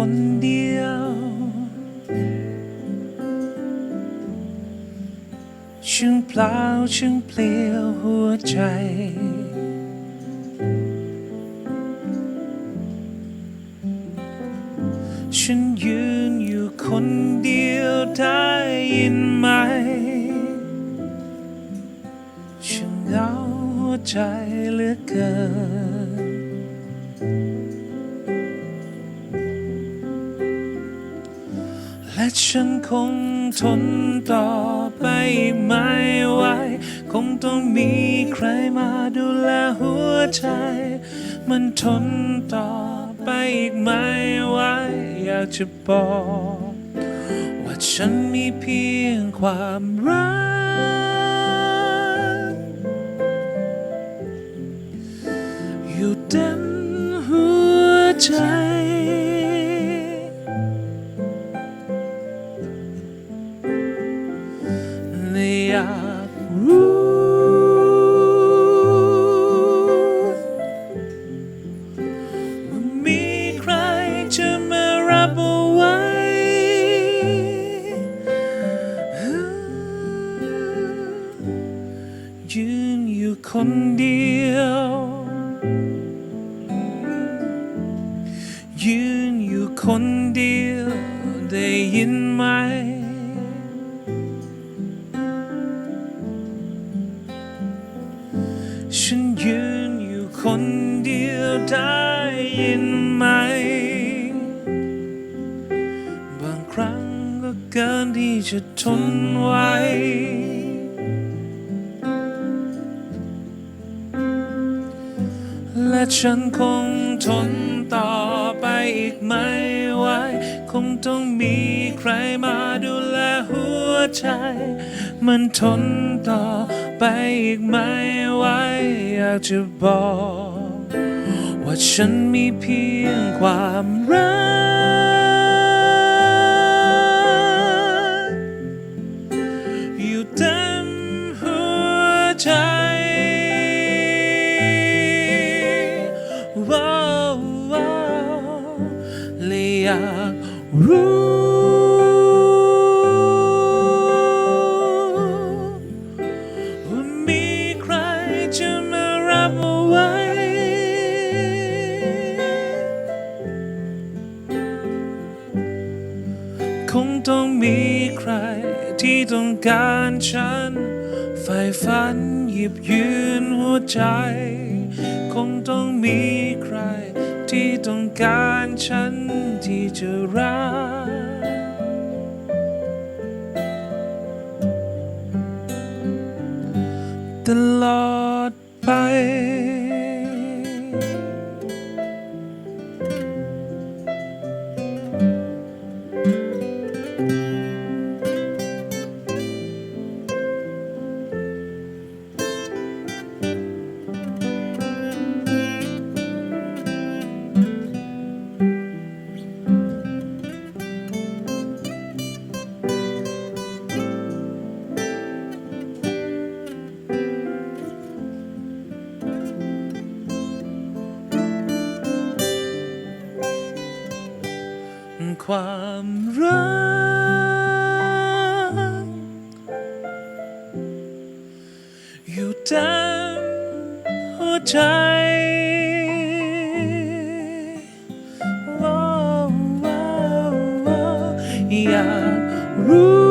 คนเดียว ช่งเปล่าช่างเปลี่ยวหัวใจ ฉันยืนอยู่คนเดียวได้ยินไหมฉันเหงาหัวใจเหลือเกิน และฉันคงทนต่อไปไม่ไหว คงต้องมีใครมาดูแลหัวใจ มันทนต่อไปอีกไม่ไหว อยากจะบอก ว่าฉันมีเพียงความรัก คนเดียว ยืนอยู่คนเดียวได้ยินไหม ฉันยืนอยู่คนเดียวได้ยินไหม บางครั้งก็เกินที่จะทนไหว และฉันคงทนต่อไปอีกไม่ไหวคงต้องมีใครมาดูแลหัวใจ มันทนต่อไปอีกไม่ไหวอยากจะบอก ว่าฉันมีเพียงความรัก อยู่เต็มหัวใจากรู้ว่ามีใครจะมารับเอาไว้ คงต้องมีใครที่ต้องการฉันใฝ่ฝันหยิบยืนหัวใจ คงต้องมีใครที่ต้องการฉันที่ จะรักตลอดไป ความรัก อยู่ตามหัวใจอยากรู้